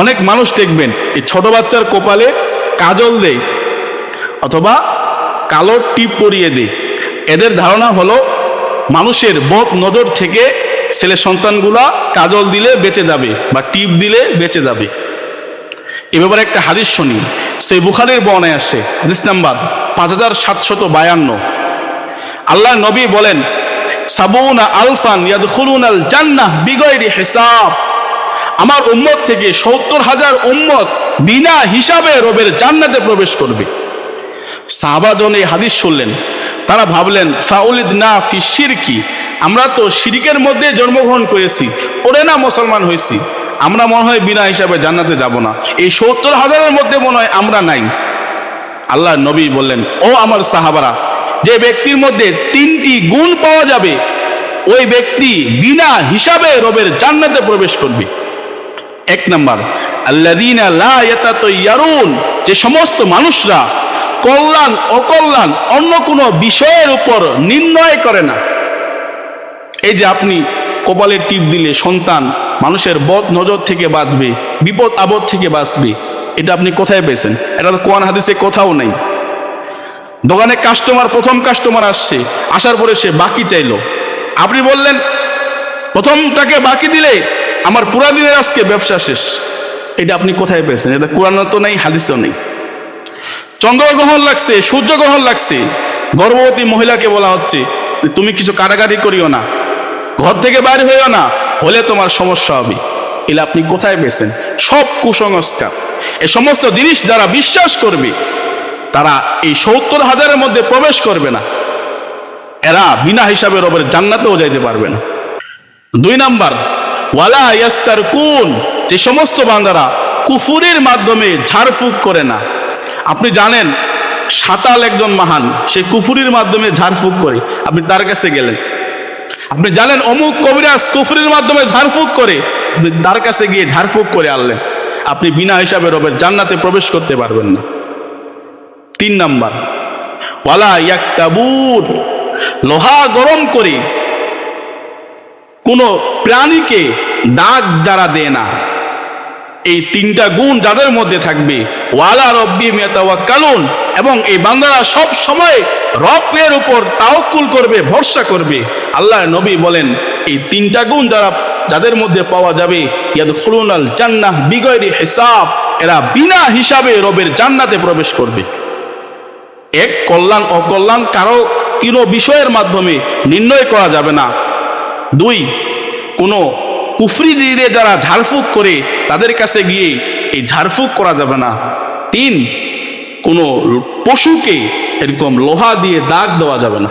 অনেক মানুষ দেখবেন, এই ছোট বাচ্চার কপালে কাজল দেয় অথবা কালো টিপ পরিয়ে দেয়। এদের ধারণা হলো, মানুষের বদ নজর থেকে ছেলে সন্তানগুলা কাজল দিলে বেঁচে যাবে বা টিপ দিলে বেঁচে যাবে। এ ব্যাপারে একটা হাদিস শুনি, সেই বুখারের বর্ণায় আসে, হাদিস নাম্বার পাঁচ হাজার সাতশত বায়ান্ন। আল্লাহ নবী বলেন, সাবুনা আলফান ইয়াদ ইয়াদখুলুন আল জান্নাহ বিগয়রি হিসাব। আমার উম্মত থেকে সত্তর হাজার উম্মত বিনা হিসাবে রবের জান্নাতে প্রবেশ করবে। সাহাবাজন এই হাদিস শুনলেন, তারা ভাবলেন ফাউলিদ না ফি শিরকি, আমরা তো শিরিকের মধ্যে জন্মগ্রহণ করেছি, ওরে না মুসলমান হয়েছি, আমরা মনে হয় বিনা হিসাবে জান্নাতে যাব না। এই সত্তর হাজারের মধ্যে মনে হয় আমরা নাই। আল্লাহ নবী বললেন, ও আমার সাহাবারা, যে ব্যক্তির মধ্যে তিনটি গুণ পাওয়া যাবে, ওই ব্যক্তি বিনা হিসাবে রবের জান্নাতে প্রবেশ করবে। এক নম্বর ইয়াতাতায়ারুন, যে সমস্ত মানুষরা কল্যাণ, অকল্যাণ, অন্য কোনো বিষয়ের উপর নির্ণয় করে না। এই যে আপনি কপালের টিপ দিলে সন্তান মানুষের বদ নজর থেকে বাঁচবে, বিপদ আপদ থেকে বাঁচবে, এটা আপনি কোথায় পেয়েছেন? এটা তো কোয়ান হাদিসে কোথাও নেই। দোকানে কাস্টমার প্রথম কাস্টমার আসছে, আসার পরে সে বাকি চাইলো। আপনি বললেন, প্রথমটাকে বাকি দিলে আমার পুরা দিনের আজকে ব্যবসা শেষ। এটা আপনি কোথায় পেয়েছেন? এটা কোরআন তো নেই, হাদিসও নেই। চন্দ্রগ্রহণ লাগছে, সূর্যগ্রহণ লাগছে। গর্ভবতী মহিলাকে বলা হচ্ছে তুমি কিছু কারাগারি করিও না, ঘর থেকে বাইরে হইও না, হলে তোমার সমস্যা হবে। এলে আপনি কোথায় পেয়েছেন? সব কুসংস্কার। এই সমস্ত জিনিস যারা বিশ্বাস করবে, তারা এই সত্তর হাজারের মধ্যে প্রবেশ করবে না। এরা বিনা হিসাবে রবের জান্নাতেও যাইতে পারবে না। দুই নাম্বার ওয়ালা ইয়াস্তার কুন যে সমস্ত বান্দারা কুফুরির মাধ্যমে ঝাড়ফুঁক করে না। আপনি জানেন, সাতাল একজন মহান, সে কুফুরির মাধ্যমে ঝাড়ফুঁক করে। আপনি তার কাছে গেলেন। আপনি জানেন, অমুক কবিরাজ কুফুরির মাধ্যমে ঝাড়ফুঁক করে। আপনি তার কাছে গিয়ে ঝাড়ফুঁক করে আনলেন। আপনি বিনা হিসাবে রবের জান্নাতে প্রবেশ করতে পারবেন না। তিন নাম্বার, ওয়ালা ইয়াক্তাবুর, লোহা গরম করে কোনো প্রাণীকে দাগ যারা দেয় না। এই তিনটা গুণ যাদের মধ্যে থাকবে, ওয়ালা রব্বি কালুন এবং এই বান্দারা সব সময় রবের উপর তাওকুল করবে, ভরসা করবে। আল্লাহ নবী বলেন, এই তিনটা গুণ যারা, যাদের মধ্যে পাওয়া যাবে ইয়াদ খুলুনাল জান্নাহ বিগয়রি হিসাব, এরা বিনা হিসাবে রবের জান্নাতে প্রবেশ করবে। এক কল্যাণ, অকল্যাণ কারও কোনো বিষয়ের মাধ্যমে নির্ণয় করা যাবে না। দুই, কোনো কুফরি দিয়ে যারা ঝাড়ফুঁক করে তাদের কাছে গিয়ে এই ঝাড়ফুঁক করা যাবে না। তিন, কোনো পশুকে এরকম লোহা দিয়ে দাগ দেওয়া যাবে না।